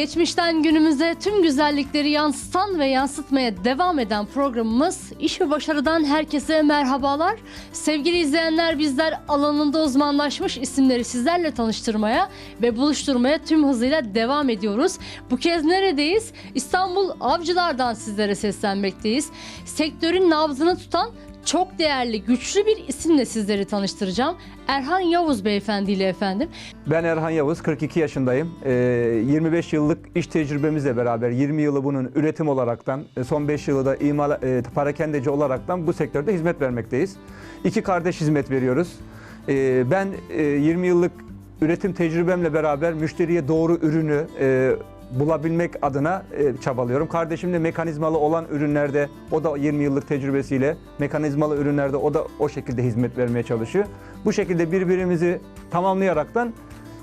Geçmişten günümüze tüm güzellikleri yansıtan ve yansıtmaya devam eden programımız İş ve Başarı'dan herkese merhabalar. Sevgili izleyenler bizler alanında uzmanlaşmış isimleri sizlerle tanıştırmaya ve buluşturmaya tüm hızıyla devam ediyoruz. Bu kez neredeyiz? İstanbul Avcılar'dan sizlere seslenmekteyiz. Sektörün nabzını tutan çok değerli, güçlü bir isimle sizleri tanıştıracağım. Erhan Yavuz beyefendi ile efendim. Ben Erhan Yavuz, 42 yaşındayım. Ee, 25 yıllık iş tecrübemizle beraber 20 yılı bunun üretim olaraktan, e, son 5 yılı da imal, e, parakendeci olaraktan bu sektörde hizmet vermekteyiz. İki kardeş hizmet veriyoruz. Ee, ben e, 20 yıllık üretim tecrübemle beraber müşteriye doğru ürünü e, bulabilmek adına e, çabalıyorum. Kardeşim de mekanizmalı olan ürünlerde, o da 20 yıllık tecrübesiyle mekanizmalı ürünlerde o da o şekilde hizmet vermeye çalışıyor. Bu şekilde birbirimizi tamamlayaraktan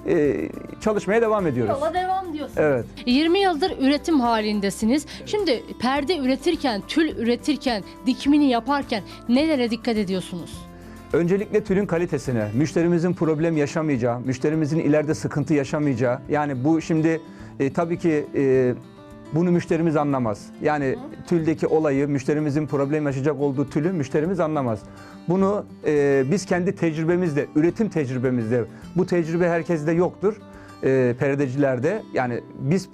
e, çalışmaya devam ediyoruz. Yola devam diyorsunuz. Evet. 20 yıldır üretim halindesiniz. Şimdi perde üretirken, tül üretirken, dikimini yaparken nelere dikkat ediyorsunuz? Öncelikle tülün kalitesine, müşterimizin problem yaşamayacağı, müşterimizin ileride sıkıntı yaşamayacağı. Yani bu şimdi e, tabii ki e, bunu müşterimiz anlamaz. Yani tüldeki olayı, müşterimizin problem yaşayacak olduğu tülü müşterimiz anlamaz. Bunu e, biz kendi tecrübemizde, üretim tecrübemizde, bu tecrübe herkeste yoktur e, perdecilerde. Yani biz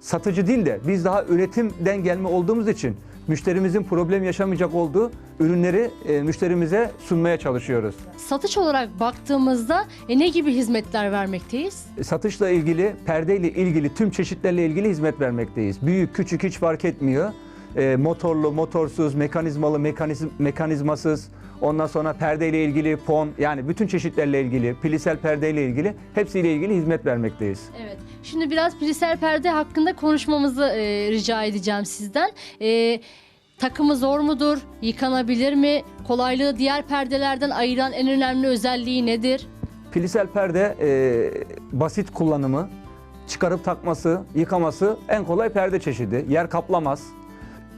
satıcı değil de biz daha üretimden gelme olduğumuz için müşterimizin problem yaşamayacak olduğu ürünleri e, müşterimize sunmaya çalışıyoruz. Satış olarak baktığımızda e, ne gibi hizmetler vermekteyiz? Satışla ilgili, perdeyle ilgili tüm çeşitlerle ilgili hizmet vermekteyiz. Büyük, küçük hiç fark etmiyor. E, motorlu, motorsuz, mekanizmalı, mekaniz, mekanizmasız, ondan sonra perdeyle ilgili pon, yani bütün çeşitlerle ilgili, pilisel perdeyle ilgili hepsiyle ilgili hizmet vermekteyiz. Evet. Şimdi biraz pilisel perde hakkında konuşmamızı e, rica edeceğim sizden. E, takımı zor mudur? Yıkanabilir mi? Kolaylığı diğer perdelerden ayıran en önemli özelliği nedir? Pilisel perde e, basit kullanımı, çıkarıp takması, yıkaması en kolay perde çeşidi. Yer kaplamaz.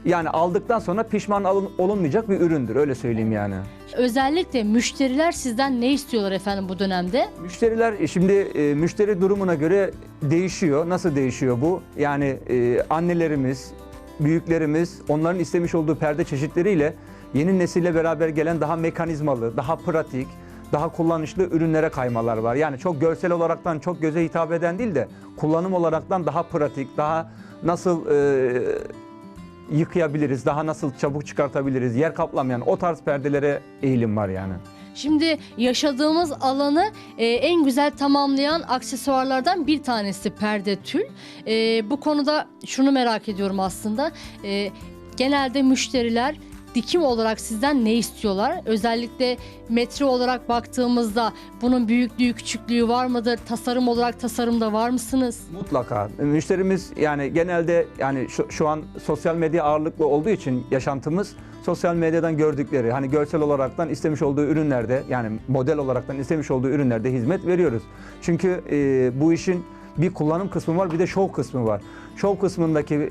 Yani aldıktan sonra pişman alın- olunmayacak bir üründür öyle söyleyeyim yani. Özellikle müşteriler sizden ne istiyorlar efendim bu dönemde? Müşteriler e, şimdi e, müşteri durumuna göre değişiyor. Nasıl değişiyor bu? Yani e, annelerimiz, büyüklerimiz onların istemiş olduğu perde çeşitleriyle yeni nesille beraber gelen daha mekanizmalı, daha pratik, daha kullanışlı ürünlere kaymalar var. Yani çok görsel olaraktan çok göze hitap eden değil de kullanım olaraktan daha pratik, daha nasıl e, yıkayabiliriz, daha nasıl çabuk çıkartabiliriz, yer kaplamayan o tarz perdelere eğilim var yani. Şimdi yaşadığımız alanı e, en güzel tamamlayan aksesuarlardan bir tanesi perde tül. E, bu konuda şunu merak ediyorum aslında. E, genelde müşteriler dikim olarak sizden ne istiyorlar? Özellikle metre olarak baktığımızda bunun büyüklüğü, küçüklüğü var mıdır? Tasarım olarak tasarımda var mısınız? Mutlaka. Müşterimiz yani genelde yani şu, şu an sosyal medya ağırlıklı olduğu için yaşantımız sosyal medyadan gördükleri hani görsel olaraktan istemiş olduğu ürünlerde yani model olaraktan istemiş olduğu ürünlerde hizmet veriyoruz. Çünkü e, bu işin bir kullanım kısmı var bir de şov kısmı var. Şov kısmındaki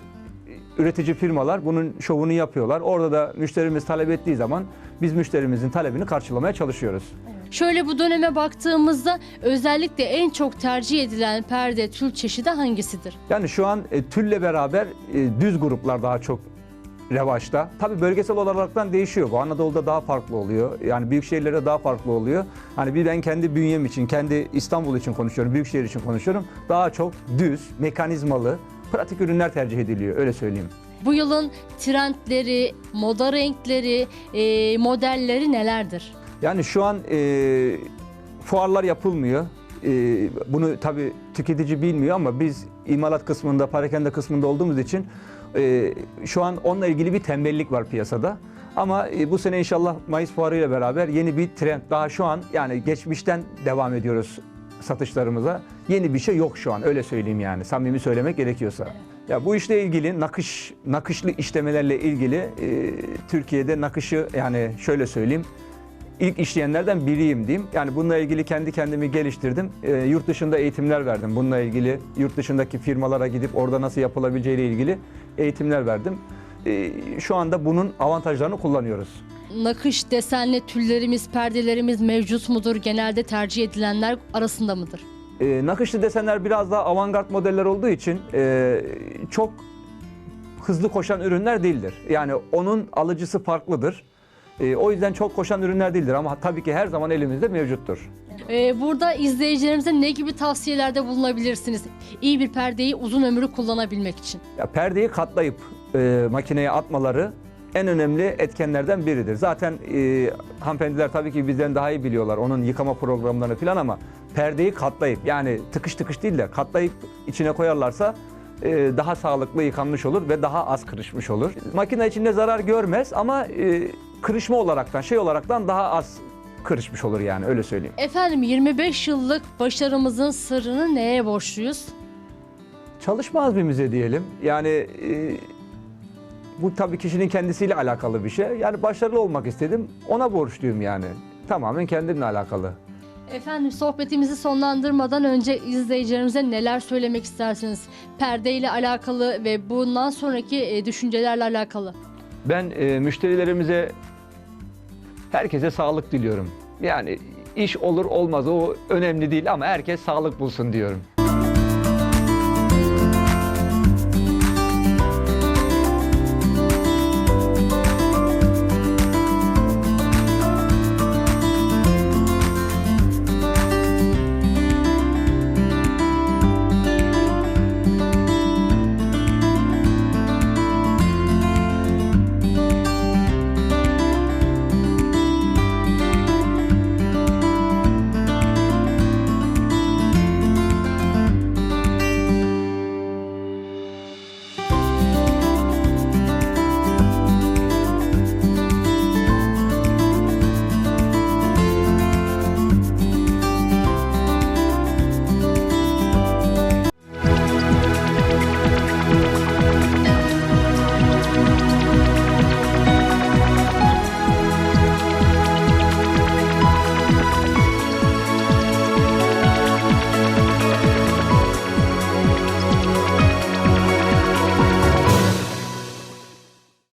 üretici firmalar bunun şovunu yapıyorlar. Orada da müşterimiz talep ettiği zaman biz müşterimizin talebini karşılamaya çalışıyoruz. Şöyle bu döneme baktığımızda özellikle en çok tercih edilen perde tül çeşidi hangisidir? Yani şu an e, tülle beraber e, düz gruplar daha çok revaçta. Tabii bölgesel olaraktan değişiyor. Bu Anadolu'da daha farklı oluyor. Yani büyük şehirlerde daha farklı oluyor. Hani bir ben kendi bünyem için, kendi İstanbul için konuşuyorum, büyükşehir için konuşuyorum. Daha çok düz, mekanizmalı, pratik ürünler tercih ediliyor. Öyle söyleyeyim. Bu yılın trendleri, moda renkleri, e, modelleri nelerdir? Yani şu an e, fuarlar yapılmıyor. E, bunu tabii tüketici bilmiyor ama biz imalat kısmında, parakende kısmında olduğumuz için e, şu an onunla ilgili bir tembellik var piyasada. Ama e, bu sene inşallah Mayıs fuarı ile beraber yeni bir trend daha şu an yani geçmişten devam ediyoruz satışlarımıza. Yeni bir şey yok şu an öyle söyleyeyim yani samimi söylemek gerekiyorsa. Ya bu işle ilgili nakış nakışlı işlemelerle ilgili e, Türkiye'de nakışı yani şöyle söyleyeyim ilk işleyenlerden biriyim diyeyim. Yani bununla ilgili kendi kendimi geliştirdim. E, yurt dışında eğitimler verdim. Bununla ilgili yurt dışındaki firmalara gidip orada nasıl yapılabileceğiyle ilgili eğitimler verdim. E, şu anda bunun avantajlarını kullanıyoruz. Nakış desenli tüllerimiz, perdelerimiz mevcut mudur? Genelde tercih edilenler arasında mıdır? E, nakışlı desenler biraz daha avantgard modeller olduğu için e, çok hızlı koşan ürünler değildir. Yani onun alıcısı farklıdır. E, o yüzden çok koşan ürünler değildir ama tabii ki her zaman elimizde mevcuttur. Ee, burada izleyicilerimize ne gibi tavsiyelerde bulunabilirsiniz? İyi bir perdeyi uzun ömrü kullanabilmek için. Ya perdeyi katlayıp e, makineye atmaları en önemli etkenlerden biridir. Zaten e, hanımefendiler tabii ki bizden daha iyi biliyorlar onun yıkama programlarını falan ama perdeyi katlayıp yani tıkış tıkış değil de katlayıp içine koyarlarsa e, daha sağlıklı yıkanmış olur ve daha az kırışmış olur. Makine içinde zarar görmez ama e, kırışma olaraktan şey olaraktan daha az kırışmış olur yani öyle söyleyeyim. Efendim 25 yıllık başarımızın sırrını neye borçluyuz? Çalışmaz bir müze diyelim. Yani e, bu tabii kişinin kendisiyle alakalı bir şey. Yani başarılı olmak istedim. Ona borçluyum yani. Tamamen kendimle alakalı. Efendim sohbetimizi sonlandırmadan önce izleyicilerimize neler söylemek istersiniz? Perdeyle alakalı ve bundan sonraki e, düşüncelerle alakalı. Ben e, müşterilerimize herkese sağlık diliyorum. Yani iş olur olmaz o önemli değil ama herkes sağlık bulsun diyorum.